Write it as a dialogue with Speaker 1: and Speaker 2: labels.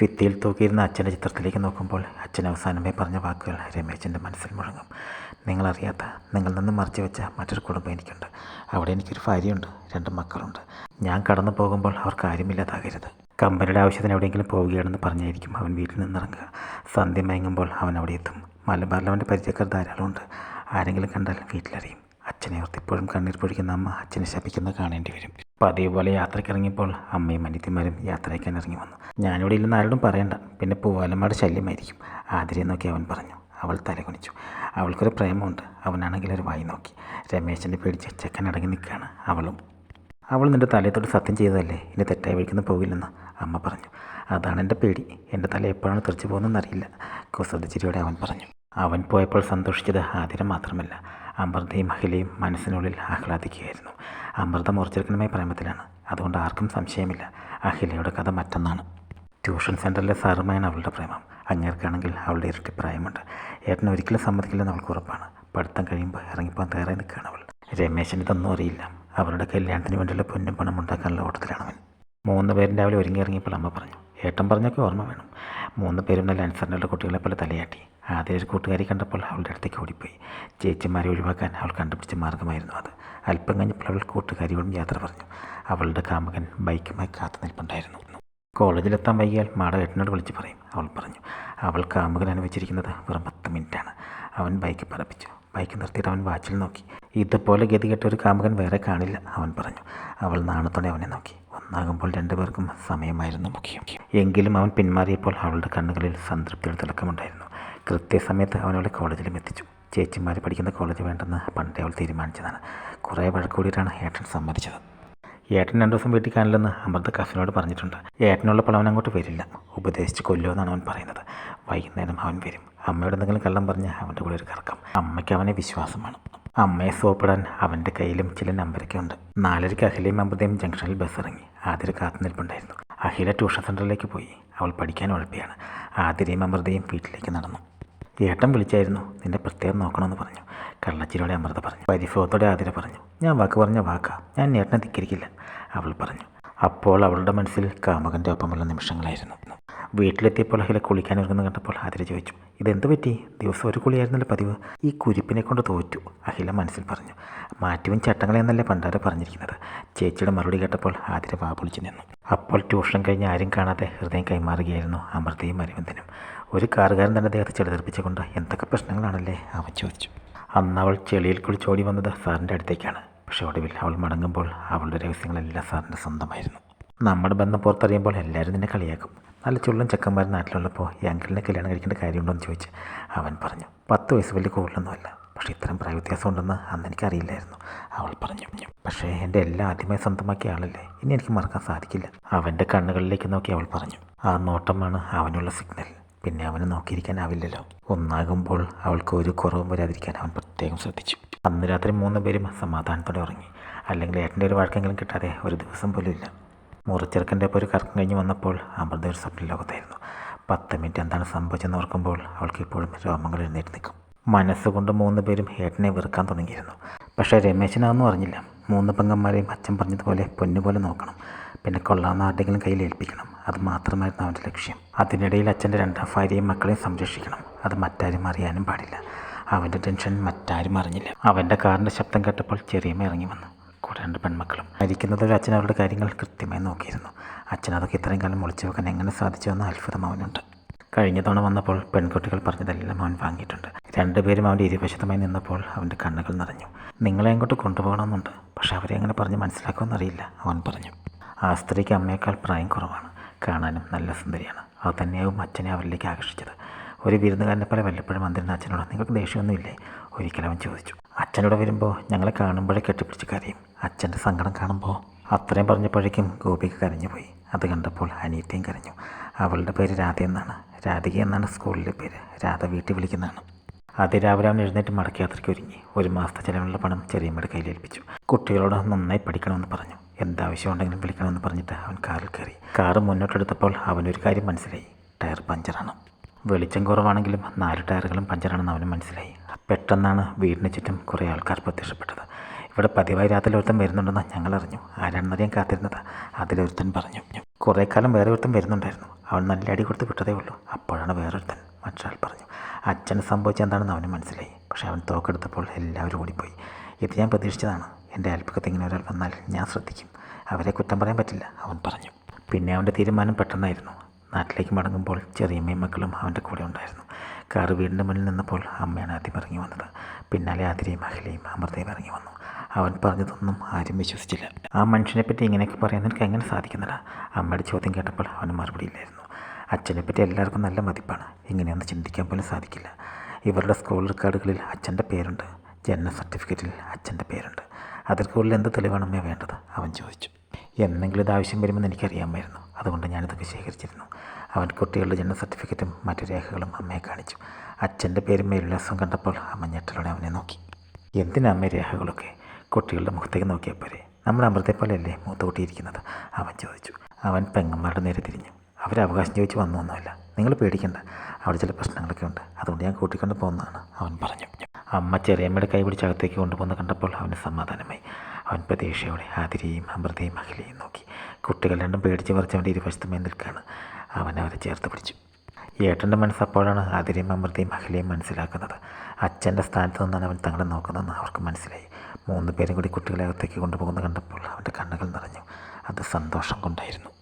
Speaker 1: ഭിത്തിയിൽ തൂക്കിയിരുന്ന അച്ഛന്റെ ചിത്രത്തിലേക്ക് നോക്കുമ്പോൾ അച്ഛൻ അവസാനമായി പറഞ്ഞ വാക്കുകൾ രമേശന്റെ മനസ്സിൽ മുഴങ്ങും. നിങ്ങളറിയാത്ത നിങ്ങൾ നിന്ന് മറച്ചു വെച്ച മറ്റൊരു കുടുംബം എനിക്കുണ്ട്. അവിടെ എനിക്കൊരു ഭാര്യയുണ്ട് രണ്ട് മക്കളുണ്ട്. ഞാൻ കടന്നു പോകുമ്പോൾ അവർക്ക് ആരുമില്ലാതാകരുത് കമ്പനിയുടെ ആവശ്യത്തിന് എവിടെയെങ്കിലും പോവുകയാണെന്ന് പറഞ്ഞായിരിക്കും അവൻ വീട്ടിൽ നിന്നിറങ്ങുക. സന്ധ്യ മയങ്ങുമ്പോൾ അവൻ അവിടെ എത്തും. മലബാറിൽ അവന്റെ പരിചയക്കാർ ധാരാളമുണ്ട് ആരെങ്കിലും കണ്ടാൽ വീട്ടിലറിയും. അച്ഛനെ ഓർത്തിപ്പോഴും കണ്ണീർ പൊഴിക്കുന്ന അമ്മ അച്ഛനെ ശപിക്കുന്നത് കാണേണ്ടി വരും. പതിവ് പോലെ യാത്രയ്ക്കിറങ്ങിയപ്പോൾ അമ്മയും അനിയത്തിമാരും യാത്രയ്ക്കാൻ ഇറങ്ങി വന്നു ഞാനിവിടെ ഇല്ലെന്ന് ആരോടും പറയണ്ട. പിന്നെ പൂവാലമ്മയുടെ ശല്യമായിരിക്കും. ആതിരെ നോക്കി അവൻ പറഞ്ഞു. അവൾ തലകുനിച്ചു. അവൾക്കൊരു പ്രേമമുണ്ട്. അവനാണെങ്കിൽ ഒരു വായി നോക്കി. രമേശനെ പേടിച്ച് ചെക്കൻ അടങ്ങി നിൽക്കുകയാണ് അവളും. അവൾ നിന്റെ തലയത്തോട് സത്യം ചെയ്തതല്ലേ? ഇനി തെറ്റായി വിളിക്കുന്ന പോകില്ലെന്ന് അമ്മ പറഞ്ഞു. അതാണ് എന്റെ പേടി. എന്റെ തല എപ്പോഴാണ് തെറിച്ചു പോകുന്നതെന്നറിയില്ല. കുസൃതിച്ചിരിയോടെ അവൻ പറഞ്ഞു. അവൻ പോയപ്പോൾ സന്തോഷിച്ചത് ആതിര മാത്രമല്ല. അമൃതയും അഖിലയും മനസ്സിനുള്ളിൽ ആഹ്ലാദിക്കുകയായിരുന്നു. അമൃത മുറിച്ചെടുക്കണമായ പ്രേമത്തിലാണ്. അതുകൊണ്ട് ആർക്കും സംശയമില്ല. അഖിലയുടെ കഥ മറ്റൊന്നാണ്. ട്യൂഷൻ സെന്ററിലെ സാറുമായാണ് അവളുടെ പ്രേമം. അങ്ങേർക്കാണെങ്കിൽ അവളുടെ ഇരട്ടി പ്രായമുണ്ട്. ഏട്ടൻ ഒരിക്കലും സമ്മതിക്കില്ലെന്ന് അവൾക്ക് ഉറപ്പാണ്. പഠിത്തം കഴിയുമ്പോൾ ഇറങ്ങിപ്പോകാൻ തയ്യാറായി നിൽക്കുകയാണ് അവൾ. രമേശന് ഇതൊന്നും അറിയില്ല. അവരുടെ കല്യാണത്തിന് വേണ്ടിയുള്ള പൊന്നും പണം ഉണ്ടാക്കാനുള്ള ഓട്ടത്തിലാണ് അവൻ. മൂന്ന് പേരും രാവിലെ ഒരുങ്ങി ഇറങ്ങിയപ്പോൾ അമ്മ പറഞ്ഞു ഏട്ടൻ പറഞ്ഞൊക്കെ ഓർമ്മ വേണം. മൂന്ന് പേരും നല്ല അൻസറിനുള്ള കുട്ടികളെ പോലെ തലയാട്ടി. ആദ്യം ഒരു കൂട്ടുകാരി കണ്ടപ്പോൾ അവളുടെ അടുത്തേക്ക് ഓടിപ്പോയി. ചേച്ചിമാരെ ഒഴിവാക്കാൻ അവൾ കണ്ടുപിടിച്ച മാർഗമായിരുന്നു അത്. അല്പം കഴിഞ്ഞപ്പോൾ അവൾ കൂട്ടുകാരിയോടും യാത്ര പറഞ്ഞു. അവളുടെ കാമകൻ ബൈക്കുമായി കാത്തു നിൽപ്പുണ്ടായിരുന്നു. കോളേജിലെത്താൻ വൈകിയാൽ മാഡ ഏട്ടനോട് വിളിച്ച് പറയും. അവൾ പറഞ്ഞു അവൾ കാമുകൻ അനുവദിച്ചിരിക്കുന്നത് വെറും പത്ത് മിനിറ്റാണ്. അവൻ ബൈക്ക് പറപ്പിച്ചു. ബൈക്ക് നിർത്തിയിട്ട് അവൻ വാച്ചിൽ നോക്കി. ഇതുപോലെ ഗതികെട്ട ഒരു കാമുകൻ വേറെ കാണില്ല അവൻ പറഞ്ഞു. അവൾ നാണത്തോടെ അവനെ നോക്കി. ഒന്നാകുമ്പോൾ രണ്ടുപേർക്കും സമയമായിരുന്നു മുഖ്യം. എങ്കിലും അവൻ പിന്മാറിയപ്പോൾ അവളുടെ കണ്ണുകളിൽ സംതൃപ്തിയുടെ തിളക്കമുണ്ടായിരുന്നു. കൃത്യസമയത്ത് അവൻ അവളെ കോളേജിലും എത്തിച്ചു. ചേച്ചിമാർ പഠിക്കുന്ന കോളേജ് വേണ്ടെന്ന് പണ്ടേ അവൾ തീരുമാനിച്ചതാണ്. കുറേ വഴക്കൂടിയിട്ടാണ് ഏട്ടൻ സമ്മതിച്ചത്. ഏട്ടൻ രണ്ടു ദിവസം വീട്ടിൽ കാണില്ലെന്ന് അമൃത കസിനോട് പറഞ്ഞിട്ടുണ്ട്. ഏട്ടനുള്ളപ്പോൾ അവൻ അങ്ങോട്ട് വരില്ല. ഉപദേശിച്ച് കൊല്ലുമെന്നാണ് അവൻ പറയുന്നത്. വൈകുന്നേരം അവൻ വരും. അമ്മയോട് എന്തെങ്കിലും കള്ളം പറഞ്ഞ് അവന്റെ കൂടെ ഒരു കറക്കം. അമ്മയ്ക്ക് അവനെ വിശ്വാസമാണ്. അമ്മയെ സോപ്പിടാൻ അവന്റെ കയ്യിലും ചില നമ്പരൊക്കെ ഉണ്ട്. നാലരയ്ക്ക് അഖിലയും അമൃതയും ജംഗ്ഷനിൽ ബസ് ഇറങ്ങി ആദ്യം കാത്തു നിൽപ്പുണ്ടായിരുന്നു. അഖില ട്യൂഷൻ സെന്ററിലേക്ക് പോയി. അവൾ പഠിക്കാൻ ഉഴപ്പിയാണ്. ആതിരയും അമൃതയും വീട്ടിലേക്ക് നടന്നു. ഏട്ടൻ വിളിച്ചായിരുന്നു. നിന്നെ പ്രത്യേകം നോക്കണമെന്ന് പറഞ്ഞു. കള്ളച്ചിരിയോടെ അമൃത പറഞ്ഞു. പരിഭവത്തോടെ ആതിര പറഞ്ഞു. ഞാൻ വാക്ക് പറഞ്ഞ വാക്കാ. ഞാൻ ഏട്ടനെ ധിക്കരിക്കില്ല. അവൾ പറഞ്ഞു. അപ്പോൾ അവളുടെ മനസ്സിൽ കാമകന്റെ ഒപ്പമുള്ള നിമിഷങ്ങളായിരുന്നു. വീട്ടിലെത്തിയപ്പോൾ അഖില കുളിക്കാൻ ഒരുങ്ങുന്ന കണ്ടപ്പോൾ ആതിര ചോദിച്ചു ഇതെന്ത് പറ്റി? ദിവസം ഒരു കുളിയായിരുന്നല്ലോ പതിവ്. ഈ കുരിപ്പിനെ കൊണ്ട് തോറ്റു അഖില മനസ്സിൽ പറഞ്ഞു. മാറ്റവും ചട്ടങ്ങളെന്നല്ലേ പണ്ടാരെ പറഞ്ഞിരിക്കുന്നത്. ചേച്ചിയുടെ മറുപടി കേട്ടപ്പോൾ ആതിര വാപൊളിച്ചു നിന്നു. അപ്പോൾ ട്യൂഷൻ കഴിഞ്ഞ് ആരും കാണാതെ ഹൃദയം കൈമാറുകയായിരുന്നു അമൃതയും അരവിന്ദനും ഒരു കാറുകാരൻ തന്നെ അദ്ദേഹത്തെ ചെളിതെറിപ്പിച്ചുകൊണ്ട് എന്തൊക്കെ പ്രശ്നങ്ങളാണല്ലേ? അവൻ ചോദിച്ചു. അന്ന് അവൾ ചെളിയിൽ കുളിച്ചോടി വന്നത് സാറിന്റെ അടുത്തേക്കാണ്. പക്ഷെ ഒടുവിൽ അവൾ മടങ്ങുമ്പോൾ അവളുടെ രഹസ്യങ്ങളെല്ലാം സാറിന്റെ സ്വന്തമായിരുന്നു. നമ്മുടെ ബന്ധം പുറത്തറിയുമ്പോൾ എല്ലാവരും നിന്നെ കളിയാക്കും. നല്ല ചുള്ളൻ ചെക്കന്മാർ നാട്ടിലുള്ളപ്പോൾ ഈ അങ്കിളിനെ കല്യാണം കഴിക്കേണ്ട കാര്യമുണ്ടോ എന്ന് ചോദിച്ച് അവൻ പറഞ്ഞു പത്ത് വയസ്സ് വലിയ കൂടുതലൊന്നുമല്ല പക്ഷേ ഇത്തരം പ്രായവ്യത്യാസം ഉണ്ടെന്ന് അന്ന് എനിക്കറിയില്ലായിരുന്നു അവൾ പറഞ്ഞു. പക്ഷേ എന്റെ എല്ലാം ആദ്യമായി സ്വന്തമാക്കിയ ആളല്ലേ ഇനി എനിക്ക് മറക്കാൻ സാധിക്കില്ല അവന്റെ കണ്ണുകളിലേക്ക് നോക്കി അവൾ പറഞ്ഞു. ആ നോട്ടമാണ് അവനുള്ള സിഗ്നൽ പിന്നെ അവനെ നോക്കിയിരിക്കാനാവില്ലല്ലോ. ഒന്നാകുമ്പോൾ അവൾക്ക് ഒരു കുറവും വരാതിരിക്കാൻ അവൻ പ്രത്യേകം ശ്രദ്ധിച്ചു. അന്ന് രാത്രി മൂന്ന് പേരും സമാധാനത്തോടെ ഉറങ്ങി. അല്ലെങ്കിൽ ഏട്ടന്റെ ഒരു വഴക്കെങ്കിലും കിട്ടാതെ ഒരു ദിവസം പോലും ഇല്ല. മുറിച്ചെറുക്കന്റെ ഒപ്പം ഒരു കറക്കം കഴിഞ്ഞ് വന്നപ്പോൾ അമൃത ഒരു സ്വപ്ന ലോകത്തായിരുന്നു. പത്ത് മിനിറ്റ് എന്താണ് സംഭവിച്ചെന്ന് ഓർക്കുമ്പോൾ അവൾക്ക് ഇപ്പോഴും രോമങ്ങൾ എഴുന്നേറ്റ് നിൽക്കും. മനസ്സുകൊണ്ട് മൂന്ന് പേരും ഏട്ടനെ വെറുക്കാൻ തുടങ്ങിയിരുന്നു. പക്ഷേ രമേശനതൊന്നും അറിഞ്ഞില്ല മൂന്ന് പെങ്ങന്മാരെയും അച്ഛൻ പറഞ്ഞതുപോലെ പൊന്നുപോലെ നോക്കണം. പിന്നെ കൊള്ളാവുന്ന ആരുടെങ്കിലും കയ്യിൽ ഏൽപ്പിക്കണം. അത് മാത്രമായിരുന്നു അവന്റെ ലക്ഷ്യം. അതിനിടയിൽ അച്ഛന്റെ രണ്ടാം ഭാര്യയും മക്കളെയും സംരക്ഷിക്കണം. അത് മറ്റാരും അറിയാനും പാടില്ല. അവന്റെ ടെൻഷൻ മറ്റാരും അറിഞ്ഞില്ല. അവന്റെ കാറിന്റെ ശബ്ദം കേട്ടപ്പോൾ ചെറിയമ്മ ഇറങ്ങി വന്നു. കൂടെ രണ്ട് പെൺമക്കളും. മരിക്കുന്നത് ഒരു അച്ഛൻ അവരുടെ കാര്യങ്ങൾ കൃത്യമായി നോക്കിയിരുന്നു. അച്ഛൻ അതൊക്കെ ഇത്രയും കാലം ഒളിച്ചു വെക്കാൻ എങ്ങനെ സാധിച്ചുവെന്ന അത്ഭുതം അവനുണ്ട്. കഴിഞ്ഞ തവണ വന്നപ്പോൾ പെൺകുട്ടികൾ പറഞ്ഞതെല്ലാം അവൻ വാങ്ങിയിട്ടുണ്ട്. രണ്ടുപേരും അവന്റെ ഇരുവശത്തുമായി നിന്നപ്പോൾ അവന്റെ കണ്ണുകൾ നിറഞ്ഞു. നിങ്ങളെ അങ്ങോട്ട് കൊണ്ടുപോകണമെന്നുണ്ട്. പക്ഷെ അവരെ അങ്ങനെ പറഞ്ഞ് മനസ്സിലാക്കുമെന്നറിയില്ല അവൻ പറഞ്ഞു. ആ സ്ത്രീക്ക് അമ്മയേക്കാൾ പ്രായം കുറവാണ്. കാണാനും നല്ല സുന്ദരിയാണ്. അത് തന്നെയാവും അച്ഛനെ അവരിലേക്ക് ആകർഷിച്ചത്. ഒരു വിരുന്നുകാരനെ പോലെ വല്ലപ്പോഴും വന്നിരുന്ന അച്ഛനോട് നിങ്ങൾക്ക് ദേഷ്യമൊന്നുമില്ലേ? ഒരിക്കലും അവൻ ചോദിച്ചു. അച്ഛനോട് വരുമ്പോൾ ഞങ്ങളെ കാണുമ്പോഴേ കെട്ടിപ്പിടിച്ച് കരയും. അച്ഛന്റെ സങ്കടം കാണുമ്പോൾ അത്രയും പറഞ്ഞപ്പോഴേക്കും ഗോപിക്ക് കരഞ്ഞുപോയി അത് കണ്ടപ്പോൾ അനിയത്തിയും കരഞ്ഞു. അവളുടെ പേര് രാധ എന്നാണ്. രാധിക എന്നാണ് സ്കൂളിലെ പേര്. രാധ വീട്ടിൽ വിളിക്കുന്നതാണ്. അതിരാവിലെ അവൻ എഴുന്നേറ്റ് മടക്കയാത്രയ്ക്ക് ഒരുങ്ങി. ഒരു മാസത്തെ ചിലവിലുള്ള പണം ചെറിയമ്മയുടെ കയ്യിലേൽപ്പിച്ചു കുട്ടികളോട് നന്നായി പഠിക്കണമെന്ന് പറഞ്ഞു. എന്താവശ്യമുണ്ടെങ്കിലും വിളിക്കണമെന്ന് പറഞ്ഞിട്ട് അവൻ കാറിൽ കയറി. കാറ് മുന്നോട്ടെടുത്തപ്പോൾ അവനൊരു കാര്യം മനസ്സിലായി. ടയർ പഞ്ചറാണ്. വെളിച്ചം കുറവാണെങ്കിലും നാല് ടയറുകളും പഞ്ചറാണെന്ന് അവന് മനസ്സിലായി. പെട്ടെന്നാണ് വീടിന് ചുറ്റും കുറേ ആൾക്കാർ പ്രത്യക്ഷപ്പെട്ടത്. ഇവിടെ പതിവായി രാത്രി ഒരുത്തൻ വരുന്നുണ്ടെന്ന് ഞങ്ങൾ അറിഞ്ഞു. ആരാണെന്നറിയാൻ കാത്തിരുന്നത് അതിലൊരുത്തൻ പറഞ്ഞു. കുറേ കാലം വേറെ ഒരുത്തൻ വരുന്നുണ്ടായിരുന്നു. അവൻ നല്ല അടി കൊടുത്ത് വിട്ടതേ ഉള്ളൂ. അപ്പോഴാണ് വേറൊരുത്തൻ മറ്റൊരാൾ പറഞ്ഞു. അച്ഛന് സംഭവിച്ച എന്താണെന്ന് അവന് മനസ്സിലായി. പക്ഷേ അവൻ തോക്കെടുത്തപ്പോൾ എല്ലാവരും ഓടിപ്പോയി. ഇത് ഞാൻ പ്രതീക്ഷിച്ചതാണ്. എന്റെ അയൽപ്പക്കത്ത് ഇങ്ങനെ ഒരാൾ വന്നാൽ ഞാൻ ശ്രദ്ധിക്കും. അവരെ കുറ്റം പറയാൻ പറ്റില്ല അവൻ പറഞ്ഞു. പിന്നെ അവന്റെ തീരുമാനം പെട്ടെന്നായിരുന്നു. നാട്ടിലേക്ക് മടങ്ങുമ്പോൾ ചെറിയമ്മയും മക്കളും അവന്റെ കൂടെ ഉണ്ടായിരുന്നു. കാറ് വീടിന്റെ മുന്നിൽ നിന്നപ്പോൾ അമ്മയാണ് ആദ്യം ഇറങ്ങി വന്നത്. പിന്നാലെ ആതിരയും അഖിലയും അമൃതയും ഇറങ്ങി വന്നു. അവൻ പറഞ്ഞതൊന്നും ആരും വിശ്വസിച്ചില്ല. ആ മനുഷ്യനെ പറ്റി ഇങ്ങനെയൊക്കെ പറയാൻ നിനക്ക് എങ്ങനെ സാധിക്കുന്നില്ല? അമ്മയുടെ ചോദ്യം കേട്ടപ്പോൾ അവന് മറുപടിയില്ലായിരുന്നു അച്ഛനെ പറ്റി എല്ലാവർക്കും നല്ല മതിപ്പാണ്. ഇങ്ങനെയൊന്നും ചിന്തിക്കാൻ പോലും സാധിക്കില്ല. ഇവരുടെ സ്കൂൾ റെക്കോർഡുകളിൽ അച്ഛന്റെ പേരുണ്ട്. ജനന സർട്ടിഫിക്കറ്റിൽ അച്ഛന്റെ പേരുണ്ട്. അതിൽ കൂടുതൽ എന്ത് തെളിവാണമ്മേ വേണ്ടത്? അവൻ ചോദിച്ചു. എന്തെങ്കിലും ഇത് ആവശ്യം വരുമെന്ന് എനിക്കറിയാമായിരുന്നു. അതുകൊണ്ട് ഞാനിതൊക്കെ ശേഖരിച്ചിരുന്നു. അവൻ കുട്ടികളുടെ ജനന സർട്ടിഫിക്കറ്റും മറ്റു രേഖകളും അമ്മയെ കാണിച്ചു. അച്ഛന്റെ പേരും മേലുല്ലാസം കണ്ടപ്പോൾ അമ്മ ഞെട്ടലോടെ അവനെ നോക്കി. എന്തിനാ അമ്മ രേഖകളൊക്കെ? കുട്ടികളുടെ മുഖത്തേക്ക് നോക്കിയാൽ പോരെ? അമൃതത്തെ അമൃതയെ പോലെയല്ലേ മൂത്തുകൂട്ടിയിരിക്കുന്നത് അവൻ ചോദിച്ചു. അവൻ പെങ്ങന്മാരുടെ നേരെ തിരിഞ്ഞു. അവർ അവകാശം ചോദിച്ച് വന്നൊന്നുമല്ല നിങ്ങൾ പേടിക്കണ്ട. അവിടെ ചില പ്രശ്നങ്ങളൊക്കെ ഉണ്ട്. അതുകൊണ്ട് ഞാൻ കൂട്ടിക്കൊണ്ട് പോകുന്നതാണ് അവൻ പറഞ്ഞു. അമ്മ ചെറിയമ്മയുടെ കൈ പിടിച്ച് അകത്തേക്ക് കൊണ്ടുപോകുന്ന കണ്ടപ്പോൾ അവന് സമാധാനമായി. അവൻ പ്രതീക്ഷയോടെ ആതിരയും അമൃതയും അഖിലയും നോക്കി. കുട്ടികൾ രണ്ടും പേടിച്ച് പറിച്ച് അവന്റെ ഇരുവശത്തുമേ നിൽക്കുകയാണ്. അവൻ അവരെ ചേർത്ത് പിടിച്ചു. ഏട്ടന്റെ മനസ്സ് അപ്പോഴാണ് ആതിരയും അമൃതയും അഖിലയും മനസ്സിലാക്കുന്നത്. അച്ഛന്റെ സ്ഥാനത്ത് നിന്നാണ് അവൻ തങ്ങളെ നോക്കുന്നതെന്ന് അവർക്ക് മനസ്സിലായി. മൂന്ന് പേരും കൂടി കുട്ടികളെ അകത്തേക്ക് കൊണ്ടുപോകുന്നത് കണ്ടപ്പോൾ അവന്റെ കണ്ണുകൾ നിറഞ്ഞു. അത് സന്തോഷം കൊണ്ടായിരുന്നു.